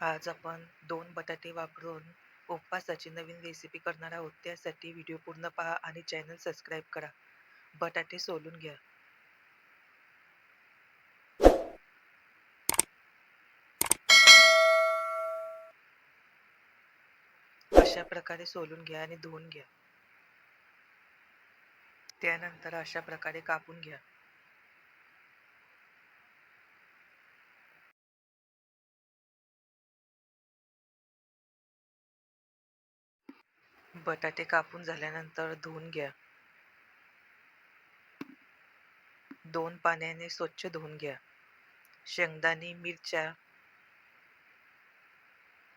आज आपण दोन बटाटे वापरून उपवासाची नवीन रेसिपी करणार आहोत. त्यासाठी व्हिडिओ पूर्ण पहा आणि चॅनल सबस्क्राईब करा. बटाटे सोलून घ्या. अशा प्रकारे सोलून घ्या आणि धुवून घ्या. त्यानंतर अशा प्रकारे कापून घ्या. बटाटे कापून झाल्यानंतर धुवून घ्या. दोन पाण्याने स्वच्छ धुवून घ्या. शेंगदाणे मिरच्या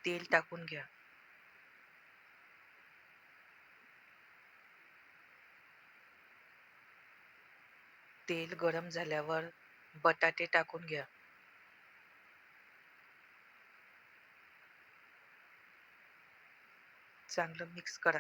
तेल टाकून घ्या. तेल गरम झाल्यावर बटाटे टाकून घ्या. चांगलं मिक्स करा.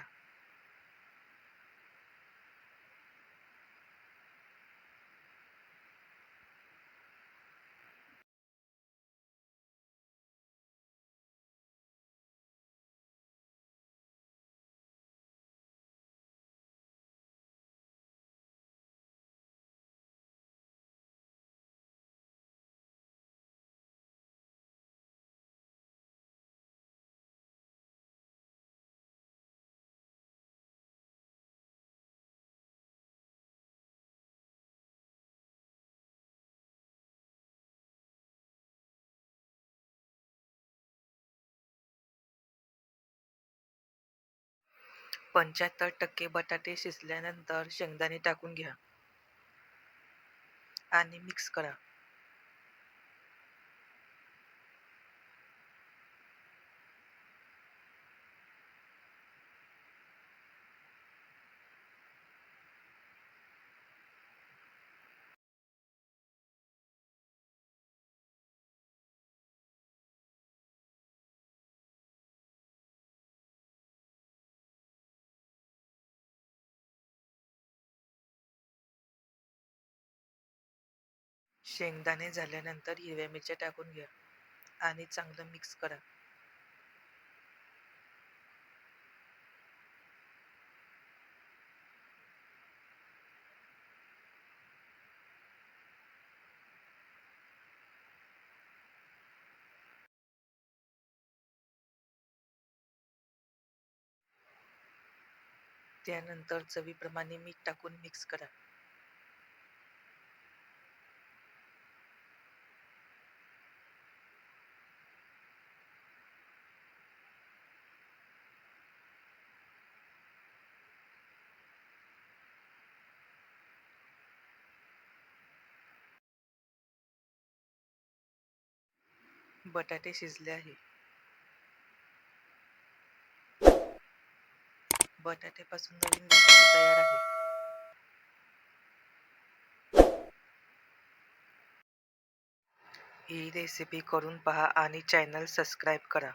पंच्याहत्तर टक्के बटाटे शिजल्यानंतर शेंगदाणे टाकून घ्या आणि मिक्स करा. शेंगदाणे झाल्यानंतर हिरव्या मिरच्या टाकून घ्या आणि चांगलं मिक्स करा. त्यानंतर चवीप्रमाणे मीठ टाकून मिक्स करा. बटाटे शिजले आहे. बटाट्यापासून नवीन रेसिपी तयार आहे. ही रेसिपी करून पहा आणि चॅनल सबस्क्राईब करा.